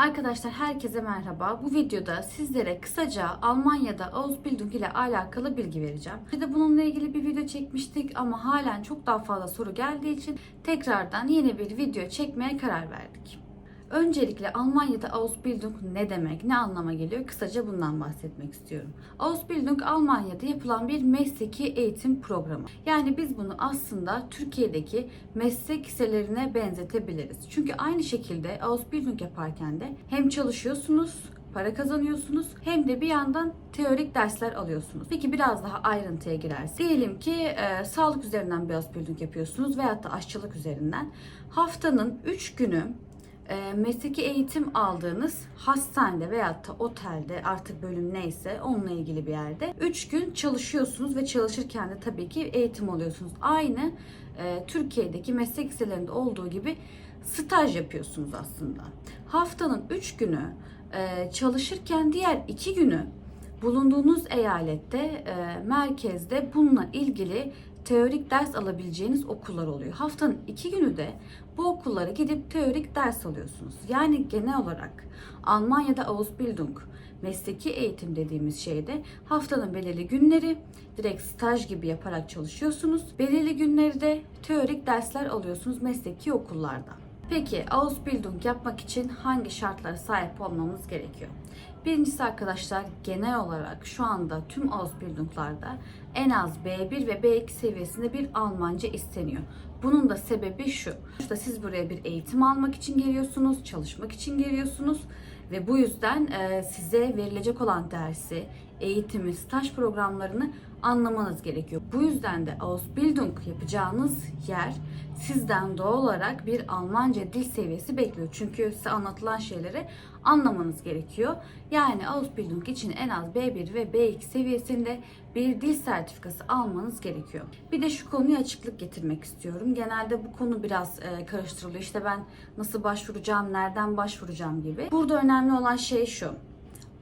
Arkadaşlar herkese merhaba. Bu videoda sizlere kısaca Almanya'da Ausbildung ile alakalı bilgi vereceğim. Bir de bununla ilgili bir video çekmiştik ama halen çok daha fazla soru geldiği için tekrardan yeni bir video çekmeye karar verdik. Öncelikle Almanya'da Ausbildung ne demek, ne anlama geliyor? Kısaca bundan bahsetmek istiyorum. Ausbildung Almanya'da yapılan bir mesleki eğitim programı. Yani biz bunu aslında Türkiye'deki meslek liselerine benzetebiliriz. Çünkü aynı şekilde Ausbildung yaparken de hem çalışıyorsunuz, para kazanıyorsunuz hem de bir yandan teorik dersler alıyorsunuz. Peki biraz daha ayrıntıya girersek. Diyelim ki e, sağlık üzerinden bir Ausbildung yapıyorsunuz veyahut da aşçılık üzerinden. Haftanın 3 günü e, mesleki eğitim aldığınız hastanede veyahut da otelde artık bölüm neyse onunla ilgili bir yerde 3 gün çalışıyorsunuz ve çalışırken de tabii ki eğitim alıyorsunuz. Aynı e, Türkiye'deki meslek liselerinde olduğu gibi staj yapıyorsunuz aslında. Haftanın 3 günü e, çalışırken diğer 2 günü bulunduğunuz eyalette e, merkezde bununla ilgili teorik ders alabileceğiniz okullar oluyor. Haftanın iki günü de bu okullara gidip teorik ders alıyorsunuz. Yani genel olarak Almanya'da Ausbildung mesleki eğitim dediğimiz şeyde haftanın belirli günleri direkt staj gibi yaparak çalışıyorsunuz. Belirli günleri de teorik dersler alıyorsunuz mesleki okullarda. Peki Ausbildung yapmak için hangi şartlara sahip olmamız gerekiyor? Birincisi arkadaşlar genel olarak şu anda tüm Ausbildung'larda en az B1 ve B2 seviyesinde bir Almanca isteniyor. Bunun da sebebi şu. İşte siz buraya bir eğitim almak için geliyorsunuz, çalışmak için geliyorsunuz ve bu yüzden size verilecek olan dersi, eğitimi, staj programlarını anlamanız gerekiyor. Bu yüzden de Ausbildung yapacağınız yer sizden doğal olarak bir Almanca dil seviyesi bekliyor. Çünkü size anlatılan şeyleri anlamanız gerekiyor. Yani Ausbildung için en az B1 ve B2 seviyesinde bir dil sertifikası almanız gerekiyor. Bir de şu konuya açıklık getirmek istiyorum. Genelde bu konu biraz e, karıştırılıyor. İşte ben nasıl başvuracağım, nereden başvuracağım gibi. Burada önemli olan şey şu.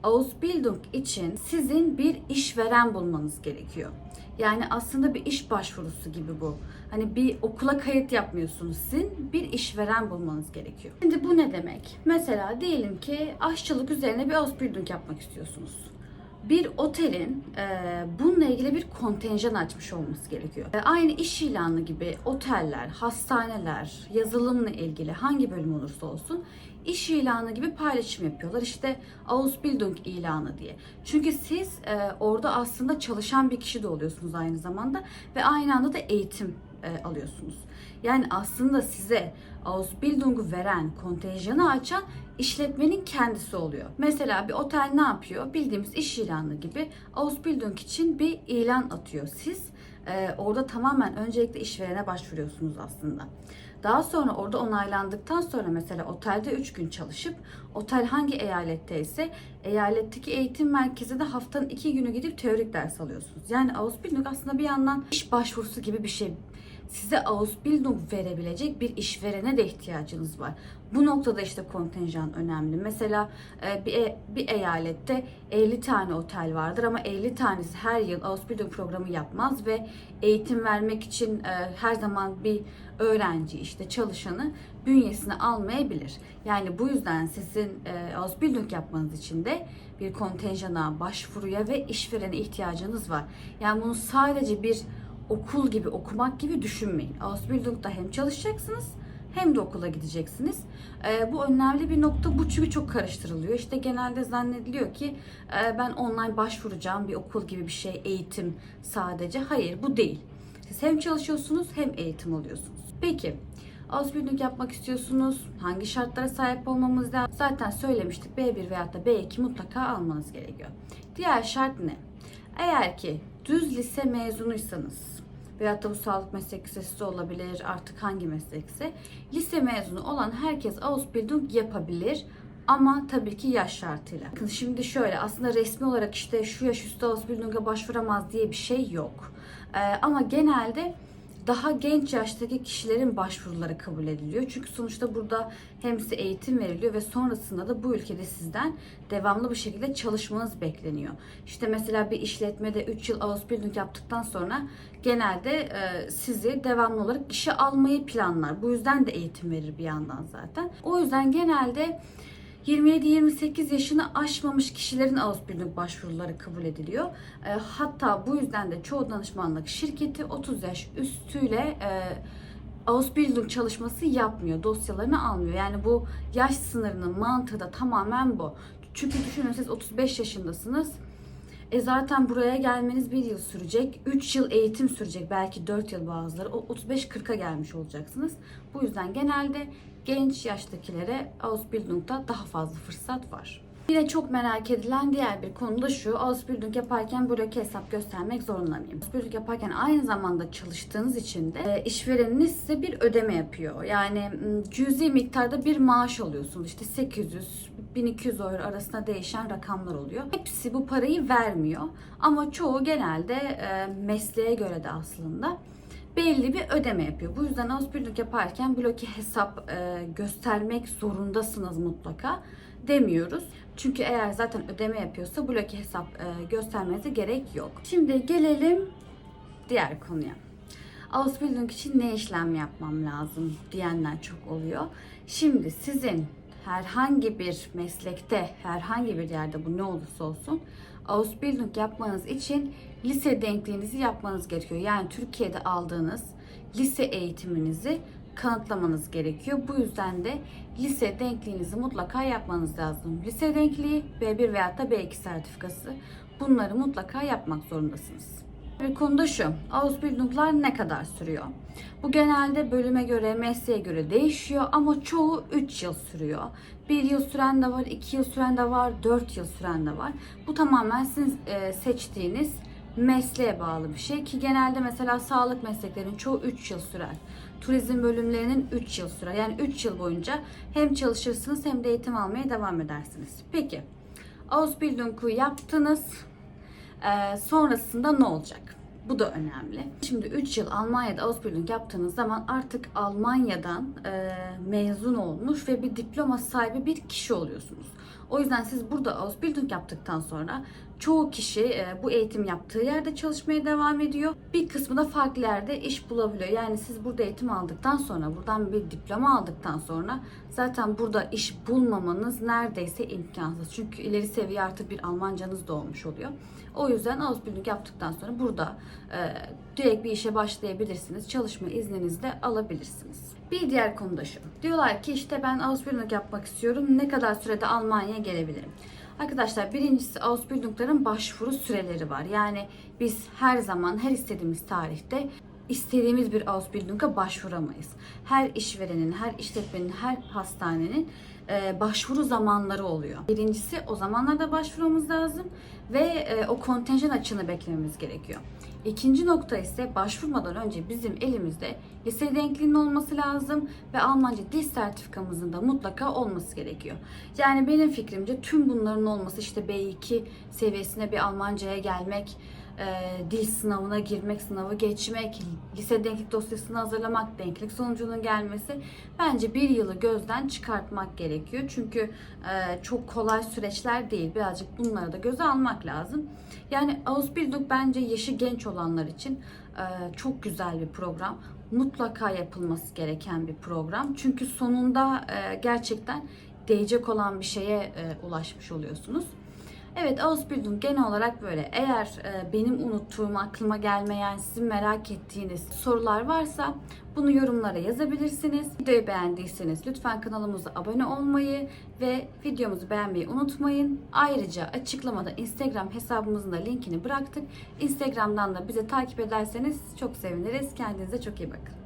Ausbildung için sizin bir işveren bulmanız gerekiyor. Yani aslında bir iş başvurusu gibi bu. Hani bir okula kayıt yapmıyorsunuz sizin bir işveren bulmanız gerekiyor. Şimdi bu ne demek? Mesela diyelim ki aşçılık üzerine bir Ausbildung yapmak istiyorsunuz bir otelin e, bununla ilgili bir kontenjan açmış olması gerekiyor. E, aynı iş ilanı gibi oteller, hastaneler, yazılımla ilgili hangi bölüm olursa olsun iş ilanı gibi paylaşım yapıyorlar. İşte Ausbildung ilanı diye. Çünkü siz e, orada aslında çalışan bir kişi de oluyorsunuz aynı zamanda ve aynı anda da eğitim e, alıyorsunuz. Yani aslında size Ausbildung'u veren, kontenjanı açan işletmenin kendisi oluyor. Mesela bir otel ne yapıyor? Bildiğimiz iş ilanı gibi Ausbildung için bir ilan atıyor. Siz e, orada tamamen öncelikle işverene başvuruyorsunuz aslında. Daha sonra orada onaylandıktan sonra mesela otelde 3 gün çalışıp otel hangi eyaletteyse eyaletteki eğitim merkezi de haftanın 2 günü gidip teorik ders alıyorsunuz. Yani Ausbildung aslında bir yandan iş başvurusu gibi bir şey size Ausbildung verebilecek bir işverene de ihtiyacınız var. Bu noktada işte kontenjan önemli. Mesela e, bir, e, bir eyalette 50 tane otel vardır ama 50 tanesi her yıl Ausbildung programı yapmaz ve eğitim vermek için e, her zaman bir öğrenci işte çalışanı bünyesine almayabilir. Yani bu yüzden sizin Ausbildung yapmanız için de bir kontenjana, başvuruya ve işverene ihtiyacınız var. Yani bunu sadece bir okul gibi okumak gibi düşünmeyin. Ausbildung'da hem çalışacaksınız hem de okula gideceksiniz. E, bu önemli bir nokta. Bu çünkü çok karıştırılıyor. İşte genelde zannediliyor ki e, ben online başvuracağım bir okul gibi bir şey, eğitim sadece. Hayır bu değil. Siz hem çalışıyorsunuz hem eğitim alıyorsunuz. Peki Ausbildung yapmak istiyorsunuz. Hangi şartlara sahip olmamız lazım? Zaten söylemiştik B1 veya da B2 mutlaka almanız gerekiyor. Diğer şart ne? Eğer ki düz lise mezunuysanız veyahut da bu sağlık meslek lisesi de olabilir artık hangi meslekse lise mezunu olan herkes Ausbildung yapabilir ama tabii ki yaş şartıyla. Şimdi şöyle aslında resmi olarak işte şu yaş üstü Ausbildung'a başvuramaz diye bir şey yok. Ee, ama genelde daha genç yaştaki kişilerin başvuruları kabul ediliyor. Çünkü sonuçta burada hem size eğitim veriliyor ve sonrasında da bu ülkede sizden devamlı bir şekilde çalışmanız bekleniyor. İşte mesela bir işletmede 3 yıl Ausbildung yaptıktan sonra genelde e, sizi devamlı olarak işe almayı planlar. Bu yüzden de eğitim verir bir yandan zaten. O yüzden genelde 27-28 yaşını aşmamış kişilerin Ausbildung başvuruları kabul ediliyor. E, hatta bu yüzden de çoğu danışmanlık şirketi 30 yaş üstüyle e, Ausbildung çalışması yapmıyor, dosyalarını almıyor. Yani bu yaş sınırının mantığı da tamamen bu. Çünkü düşünün siz 35 yaşındasınız. E zaten buraya gelmeniz bir yıl sürecek. 3 yıl eğitim sürecek. Belki 4 yıl bazıları. O 35-40'a gelmiş olacaksınız. Bu yüzden genelde genç yaştakilere Ausbildung'da daha fazla fırsat var. Yine çok merak edilen diğer bir konu da şu. Ausbildung yaparken bloke hesap göstermek zorunda mıyım? Ausbildung yaparken aynı zamanda çalıştığınız için de e, işvereniniz size bir ödeme yapıyor. Yani cüzi miktarda bir maaş alıyorsunuz. İşte 800 1200 euro arasında değişen rakamlar oluyor. Hepsi bu parayı vermiyor. Ama çoğu genelde e, mesleğe göre de aslında belli bir ödeme yapıyor. Bu yüzden Ausbildung yaparken bloke hesap e, göstermek zorundasınız mutlaka demiyoruz. Çünkü eğer zaten ödeme yapıyorsa bloke hesap e, göstermenize gerek yok. Şimdi gelelim diğer konuya. Ausbildung için ne işlem yapmam lazım diyenler çok oluyor. Şimdi sizin herhangi bir meslekte, herhangi bir yerde bu ne olursa olsun Ausbildung yapmanız için lise denkliğinizi yapmanız gerekiyor. Yani Türkiye'de aldığınız lise eğitiminizi kanıtlamanız gerekiyor. Bu yüzden de lise denkliğinizi mutlaka yapmanız lazım. Lise denkliği B1 veyahut da B2 sertifikası bunları mutlaka yapmak zorundasınız. Bir konu da şu. Ausbildunglar ne kadar sürüyor? Bu genelde bölüme göre, mesleğe göre değişiyor ama çoğu 3 yıl sürüyor. 1 yıl süren de var, 2 yıl süren de var, 4 yıl süren de var. Bu tamamen sizin e, seçtiğiniz mesleğe bağlı bir şey ki genelde mesela sağlık mesleklerinin çoğu 3 yıl sürer. Turizm bölümlerinin 3 yıl sürer. Yani 3 yıl boyunca hem çalışırsınız hem de eğitim almaya devam edersiniz. Peki Ausbildung'u yaptınız. Ee, sonrasında ne olacak? Bu da önemli. Şimdi 3 yıl Almanya'da Ausbildung yaptığınız zaman artık Almanya'dan e, mezun olmuş ve bir diploma sahibi bir kişi oluyorsunuz. O yüzden siz burada Ausbildung yaptıktan sonra çoğu kişi e, bu eğitim yaptığı yerde çalışmaya devam ediyor. Bir kısmı da farklı yerde iş bulabiliyor. Yani siz burada eğitim aldıktan sonra, buradan bir diploma aldıktan sonra zaten burada iş bulmamanız neredeyse imkansız. Çünkü ileri seviye artık bir Almancanız da olmuş oluyor. O yüzden Ausbildung yaptıktan sonra burada e, direkt bir işe başlayabilirsiniz. Çalışma izninizi de alabilirsiniz. Bir diğer konu da şu. Diyorlar ki işte ben Ausbildung yapmak istiyorum. Ne kadar sürede Almanya'ya gelebilirim? Arkadaşlar birincisi Ausbildung'ların başvuru süreleri var. Yani biz her zaman her istediğimiz tarihte istediğimiz bir Ausbildung'a başvuramayız. Her işverenin, her işletmenin, her hastanenin e, başvuru zamanları oluyor. Birincisi o zamanlarda başvurmamız lazım ve e, o kontenjan açığını beklememiz gerekiyor. İkinci nokta ise başvurmadan önce bizim elimizde lise denkliğinin olması lazım ve Almanca dil sertifikamızın da mutlaka olması gerekiyor. Yani benim fikrimce tüm bunların olması işte B2 seviyesine bir Almanca'ya gelmek, e, dil sınavına girmek, sınavı geçmek, lise denklik dosyasını hazırlamak, denklik sonucunun gelmesi bence bir yılı gözden çıkartmak gerekiyor. Çünkü e, çok kolay süreçler değil. Birazcık bunları da göze almak lazım. Yani Ausbildung bence yaşı genç olanlar için e, çok güzel bir program. Mutlaka yapılması gereken bir program. Çünkü sonunda e, gerçekten değecek olan bir şeye e, ulaşmış oluyorsunuz. Evet Ausbildung genel olarak böyle. Eğer e, benim unuttuğum, aklıma gelmeyen, sizin merak ettiğiniz sorular varsa bunu yorumlara yazabilirsiniz. Videoyu beğendiyseniz lütfen kanalımıza abone olmayı ve videomuzu beğenmeyi unutmayın. Ayrıca açıklamada Instagram hesabımızın da linkini bıraktık. Instagram'dan da bizi takip ederseniz çok seviniriz. Kendinize çok iyi bakın.